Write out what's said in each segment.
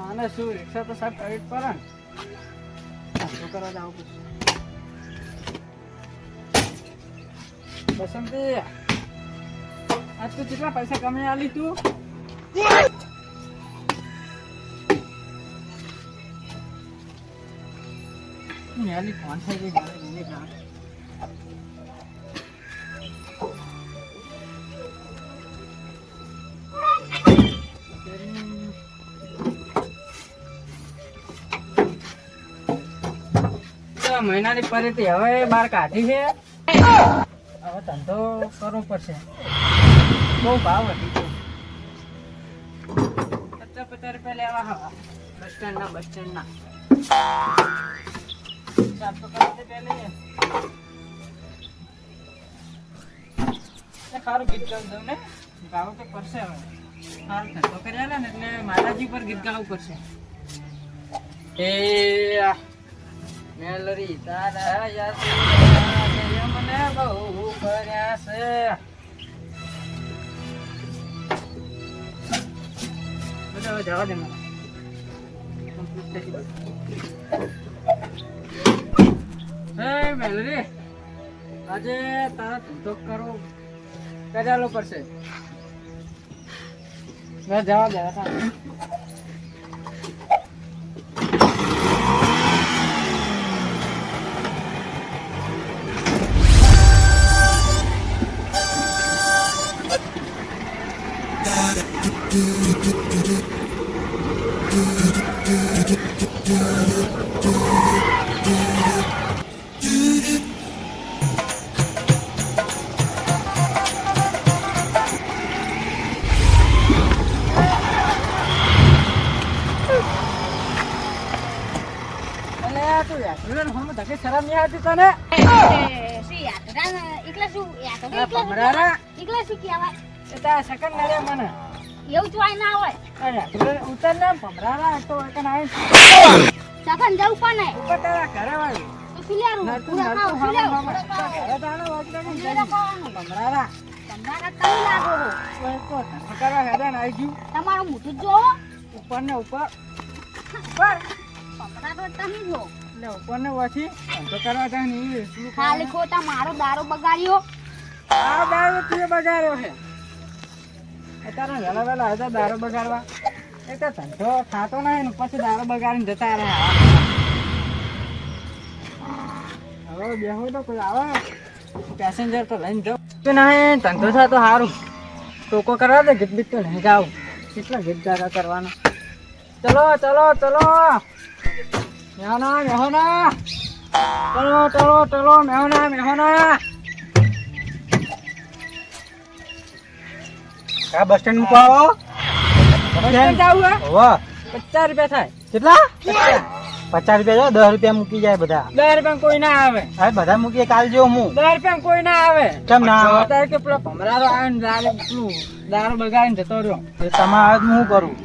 શું રિક્ષા તો સાહેબ કરવી પડે ને. ધંધો કરવા જાવ પડશે બસંતી, આજ તું કેટલા પૈસા કમાઈ આલી તું? મેલી ફોન થઈ ગઈ તો મહિનાની પરીથી હવે બાર કાઢી છે. હવે ધંધો કરવો પડશે. બહુ ભાવ વધી ગયો. પચાસ પચાસ રૂપિયા લેવા હવા. બસ સ્ટેન્ડ ના બસ સ્ટેન્ડ ના ચારસો સારું ગીત ગાવું દઉં ને? ગાવું તો પડશે હવે. સારું ધંધો કર્યા ને એટલે માતાજી પર ગીત ગાવું પડશે. એ મેલરી તારા યાદ મને બહુ કર્યા છે. જવા મેલરી, આજે તારા ધંધો કરવો કજાલો પડશે. મેં જવા દે નહીં આવતી તને એકલા શું એકલા શું કહેવાય? એ તારા સકન નડે મને. એવું જોવાય ના હોય. યાત્રીઓને ઉતર ને ભમરારા તો આવીને સફન જવું પણ ઉપર તારા ઘરે વાળી. તમારા આવી જોવો. ઉપર. ને ઉપર તમે જો એટલે ઉપર ને વાથી ધંધો કરવા તા ને ખાલી? ખોટા મારો દારો બગાડ્યો. આ દારો તે બગાડ્યો છે? એ વેલા વેલા હતા દારૂ બગાડવા. એ તો ધંધો થતો નહીં ને પછી દારો બગાડીને જતા રહે. હવે બેહો તો કોઈ આવે? પેસેન્જર તો લઈને જાઓ. તો નહીં ધંધો થાય તો સારું ટોકો કરવા દે ગીત બીત તો નહીં જાવ કેટલા ગીત ગાતા કરવાના? ચલો ચલો ચલો. મેહોના મેહોના. ચલો ચલો ચલો મેહોના મેહોના. આ બસ સ્ટેન્ડ મૂકવા આવો. બસ સ્ટેન્ડ જાવું હે? પચાસ રૂપિયા થાય. કેટલા? પચાસ રૂપિયા દસ રૂપિયા મૂકી જાય બધા. દસ રૂપિયા કોઈ ના આવે. હવે બધા મૂકીએ કાલ જો હું. દસ રૂપિયા કોઈ ના આવે. કેમ ના આવે? કે પેલો ભમરારો આવે ને દારૂ બગાડીને જતો રહ્યો. તમારે હું શું કરું?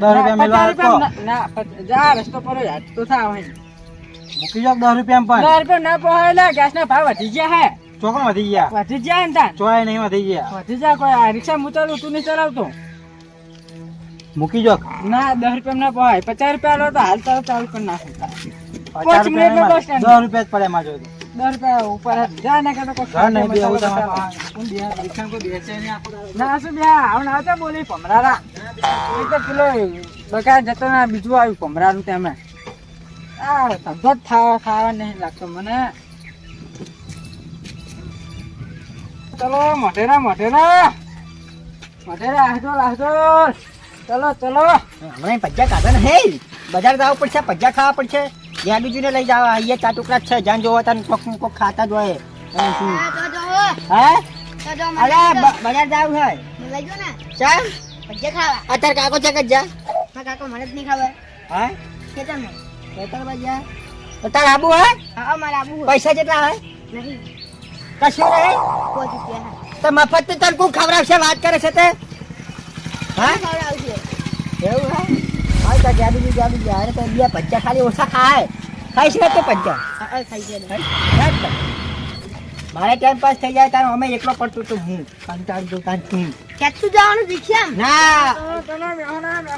દસ રૂપિયા ના- પચ- જા રસ્તો પર યાદ તો થાવ. મૂકી જાવ દસ રૂપિયા પણ દસ રૂપિયા ના પહોંચે લે ગેસ ના ભાવ વધી ગયા હે. ચોકણ વધી ગયા. વધી ગયા ને તાન ચોય નહીં વધી ગયા. વધી જાય કોઈ આ રિક્ષા હું ચાલું તું નહીં ચલાવતો. મૂકી જો ના દસ રૂપિયા ના પહોંચાય પચાસ રૂપિયા લો તો હાલ તો ચાલુ કરી નાખું. પચાસ મિનિટમાં રૂપિયા દસ રૂપિયા જ પડે એમાં જોયું દસ રૂપિયા ઉપર જા ને કે તો ઘર નહીં બેહવું મસાલો તમારે કોણ બે- રિક્ષામાં કોઈ બેસે નહીં આખો ના શું બે? આવું આવતા બોલી ભમરારા એ તો પેલો બકા જતો ના બીજું આવ્યું ભમરાનું તેમે આ ધંધો જ ખાવા ખાવા નહીં લાગતો મને. ચલો મોઢેરા મોઢેરા. મોઢેરા આહજો લાહજો. ચલો ચલો. હમણાં પજ્જા કાઢે ને. હે બજાર જવું પડશે પજ્જા ખાવા પડશે. યાદુજીને લઈ જાવ. અહીંયા ચા ટુકડા છે. જ્યાં જોવો તને કોક ને કોક ખાતા જ હોય. હા, તો જો હે? તો જો અરે. બજાર જાવ છે લઈ જો ને. ચાલ ભજીયા ખાવા. અત્યારે કાકો છે કે જા હા કાકો મને જ નહીં ખબર. હે? ખેતરમાં. ખેતર જા તો તાર આબુ હે? હા મારે આબુ. પૈસા કેટલા હે? નહીં. કશું નહીં? કોઈ રૂપિયા તો મફત તને કોણ ખવડાવશે? વાત કરે છે તે? હા? ખવડાવશે? એવું હે? તો જ્યાં બીજું અરે તો બે પજ્જા ખાલી ઓછા ખાય. ખાઈશ ને તો હા, ખાઈ જાય. મારે ટાઈમ પાસ થઈ જાય તારે અમે એકલો પડતું તું હું. કંટાળી તાન તું કેટલું જવાનું રિક્ષા ના.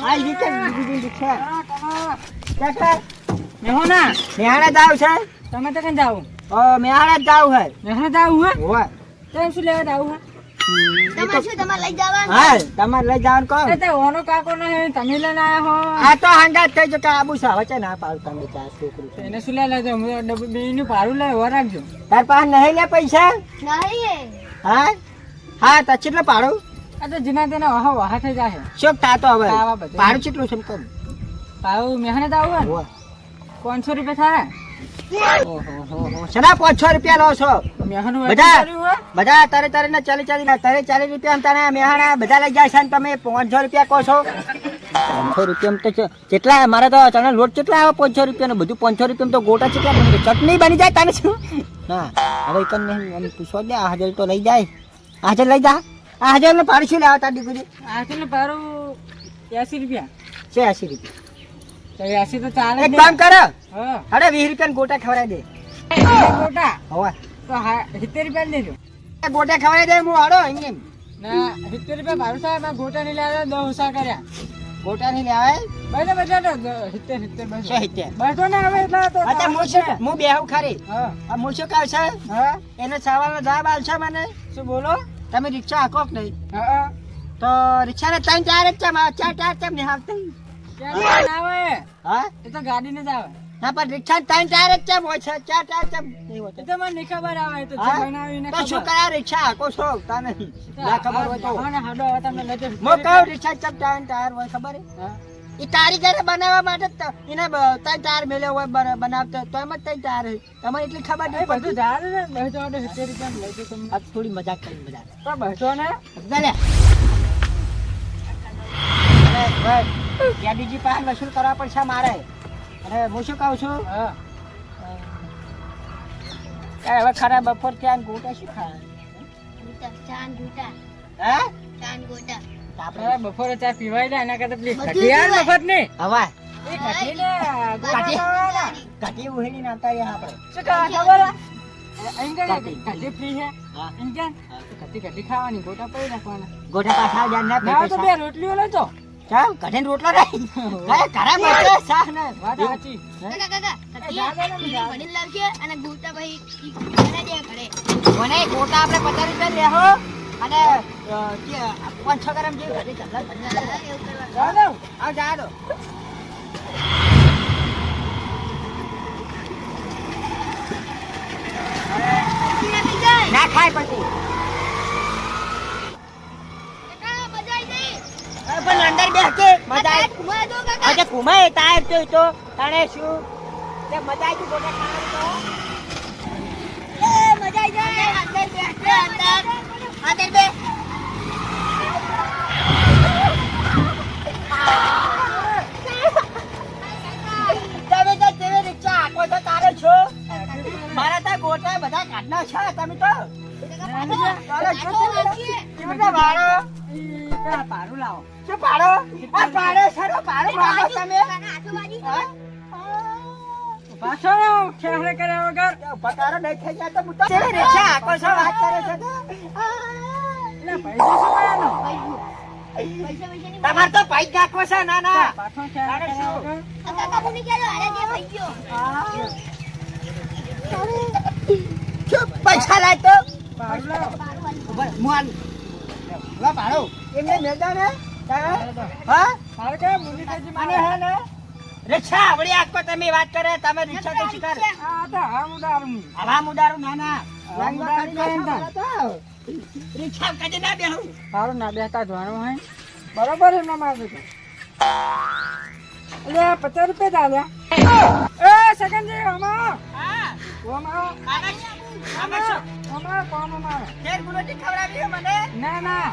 આ રીતે બીજું રિક્ષા ક્યાં મેહોના મેહાણા જાવ છે? તમે તો કેમ જાવ ઓ મેહાણા જાવ હે. મેહાણા જાવ હે? હોય તમે શું લેવા જાવ હે? તમારે શું તમારે લઈ જવાનું? હા તમારે લઈ જવાનું કહો એ ઓનો કાકો ને તમે લઈને આયા હો. આ તો હંગાત થઈ જતા આબુ છે છે ના પાડું તમે ચાર છોકરું છે. એને શું લેવા લેજો હું ડબ્બુ બેયનું ભાડું લઈ હો રાખજો. તાર પાસે નહીં લે પૈસા? નહીં. હા? હા તો કેટલું પાડું? આ તો જીના તેના વાહ વાહ થઈ જાય શું થાતો હવે. પાડું કેટલું છે એમ કહું. ભાવ મેહને જાવ પાંચસો રૂપિયા થાય? ઓહો પાંચ રૂપિયા લો છો? બધા? બધા તારે તારે ના ચાલી ચાલી ના તારે ચાલીસ રૂપિયા તને મેહાણા બધા લઈ જાય છે તમે પાંચસો રૂપિયા કહો છો? પાંચસો રૂપિયા તો કેટલા મારે તો ચણા લોટ કેટલા આવે પાંચસો રૂપિયા બધું પાંચસો રૂપિયા તો ગોટા કેટલા બની? ચટણી બની જાય તારે શું? ના હવે તમને પૂછવા દે હાજર તો લઈ જાય. હાજર લઈ જા. આ હાજર ને પાડશું લેવા તાર દીકરી? છે ને ભાડું એસી રૂપિયા. છે એસી રૂપિયા. એસી તો ચાલે એક કામ કર. અરે વીસ રૂપિયા ગોટા ખવડાવી દે. ગોટા? હવે. તો હા સિત્તેર રૂપિયા લેજો. ગોટા ખવડાવી દે હું હાડો એમ. ના સિત્તેર રૂપિયા ભાડું સાહેબ ગોટા નહીં લાવ્યા દસ ઓછા કર્યા. ગોટા નહીં લેવાય? સિત્તેર સિત્તેર બસો સિત્તેર. બસો ને હવે એટલા તો અચ્છા હું હું બેહું ખરી હા. આ હું શું છે? હા. એને સવાલનો જવાબ આવશે મને? શું બોલો? તમે રિક્ષા હાકો નહીં? હા તો રિક્ષાને ત્રણ ચાર જ ચમ ચાર ચાર ચમ નહીં હાંકતી. ક્યાં ના આવે. હા? એ તો જ આવે. ના પણ રિક્ષા ત્રણ ચાર જ ચમ હોય છે ચાર ચાર ચમ નહીં હોતા. તો મને ખબર આવે એ તો જે બનાવીને તો શું કરા રિક્ષા હાકો છો તા નહીં. ના ખબર હોય તો. હા ને હાડો હવે તમને લેજો હું કહું રિક્ષા ચમ ત્રણ ચાર હોય ખબર હે? એ તારી ઘરે બનાવવા માટે એને ત્રણ ચાર મેલ્યો હોય બનાવતો તો એમ જ ત્રણ હે. તમને એટલી ખબર નહીં બધું ધારે ને બસો સિત્તેર રૂપિયા થોડી મજાક કરી તો બસો ને? યાદીજી પાસે વસૂલ કરવા પડશે મારે? અને હું શું કહું છું? હા. હવે ખરા બપોર ત્યાં ગોટા શું. આપણે બપોરે ચા પીવાય જાય એના કરતા પેલી બધું મફતની? હવે એ કઠી ને કાઢી. ગોળા ઘાટી ઉહેડી નાખતા રહ્યા આપણે. શું કહે ખબર ગોટા પાછા રોટલીઓ લેજો. ચાલ કઢીને રોટલો રે કઈ ઘરે બચે સાહ ને વાત સાચી કાકા, કાકા, જા. ભણીને લાવજે અને ગોટા ભાઈ ઈ દે ઘરે. મને ગોટા આપણે પચાસ રૂપિયા લેહો અને અ, પાંચ છ ગ્રામ જેવી ઘટી ચાલ હા, એવું કરવાનું. જા દઉં. આવ જા દો કઠી નાખી જાય. ના ખાય પછી કાકા, મજા આઈ ગઈ. ઘુમાય તાર તો તો તાણે શું? તે મજા આવી ગોટા ખાવાની એ, મજા આઈ જાય. અંદર બેસ, અંદર. અંદર બે. તમે તો તેવી રિક્ષા આખો તો તારે છો? મારા ત્યાં ગોટા બધા કાઢના છે તમે તો? ચાલો છો? ભાડો ઈ લાવો. શું ભાડો આ ભાડો સરો ભાડો ભાડો તમે? પાછો ને ખેહરે કર્યા વગર. પતારો નહીં થઈ જાય તો હું તો તેવી રિક્ષા હાંકો છો? વાત કરે છે તો. પૈસા શું? પૈસા તમારે તો ભાઈ નાખવો છે ના ના. પાછો આ કાકા ભૂલી ગયા અરે જે ભાઈ ગયો શું પૈસા લાય તો. પારું લાવો. ઊભા રહો, લા ભાડો એમને મેલદા ને? હા? પારું કે મુની કાજી અને હે ને? રિક્ષા આવડી આખો તમે વાત કરે તમે રિક્ષા તો શિકાર. આ તો હામ ઉડાડું હવા મુદારું ના ના કાઢી નાખો રિક્ષા કદી ના બેહું. સારું ના બેસતા જોવાનું હે બરોબર એમના મારે એટલે પચાસ રૂપિયા ચાલ્યા એ સગનજી અમારો હા. અમારો આના આના શું? અમારો કોમ અમારો. તેર મને? ના ના.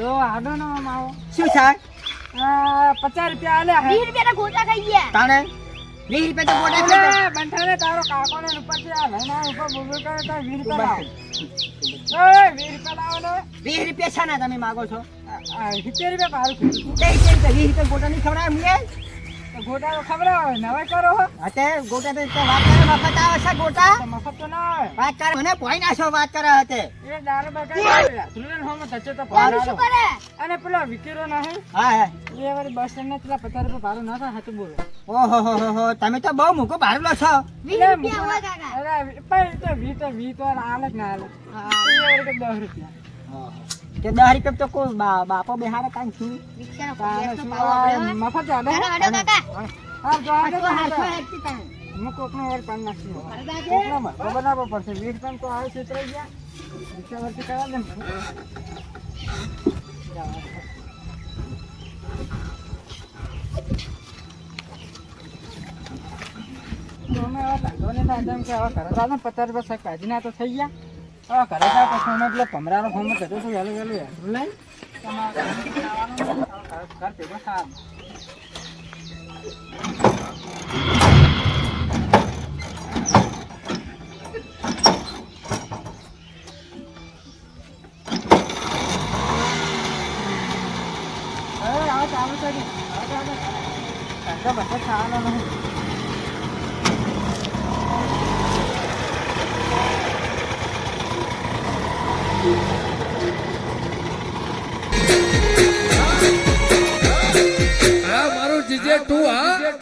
જો આડો નો અમારો શું આ પચાસ રૂપિયા આલ્યા હે. વીસ રૂપિયાના ગોટા ખાઈ ગયા. તાણે? વીસ રૂપિયા તો ગોટા ખાઈ બંઠાને તારો કાકો ને ઉપરથી આ લઈને ઉપર બોલ કરે તો વીસ રૂપિયા લાવો. એ વીસ રૂપિયા લાવો ને. વીસ રૂપિયા છે ને તમે માગો છો? સિત્તેર રૂપિયા રીતે વીસ રૂપિયા ગોટા નહીં ખવડાવે ગોટા ખબર નવા કરો હો. ગોટા તો તો વાત કરે મફત આવે છે ગોટા? મફત તો ના વાત કરે મને ભોય નાખો વાત કરે હતે એ દારૂ બગાડી હોમ તો શું કરે? અને પેલો વિકેરો ના હે હા હા. એ બસ સ્ટેન્ડ ના પેલા પચાસ રૂપિયા ભાડું ના થાય હાચું બોલો. ઓહો હો હો હો. તમે તો બહુ મૂકો ભાડું લો છો. વીસ રૂપિયા હોય કાકા. અરે પણ તો વી તો વી તો આલે જ ના આલે એ વાળી તો દસ રૂપિયા. કે દસ રૂપિયા તો કોઈ બા- બાપો બેહાડે કાંઈ છું રિક્ષાનો તારે ગેસનો શું પાવો આ આપણે હોય. મફત ચાલે હેડો, હેડો કાકા. હા જો આ હાથો, હાથો હેડતી તાણ. હું કોકનો વાર પાન નાખી દઉં. હળગાજે. કોકનો મરઘો બનાવવો પડશે. વીસ ટન તો આવે છેતરાઈ ગયા. રિક્ષા વરતી કરવા દે ને. તો અમે હવે ધંધો નહીં થાય. તેમ કે હવે ઘરે જાઓ ને પચાસ રૂપિયા કાઢીના તો થઈ ગયા. હવે ઘરે જાઓ પછી અમે પેલો ભમરાનો ફોર્મ કર્યો છું વહેલું વહેલું હેઠું લઈ તમારે ખાવાનું ઘર ઘર ભેગો ખાવાનું હવે આવો ચાલુ. કરી હવે ચાલુ ધંધો બધો ખાવાનો. નહીં આ મારું જીજે તું હા?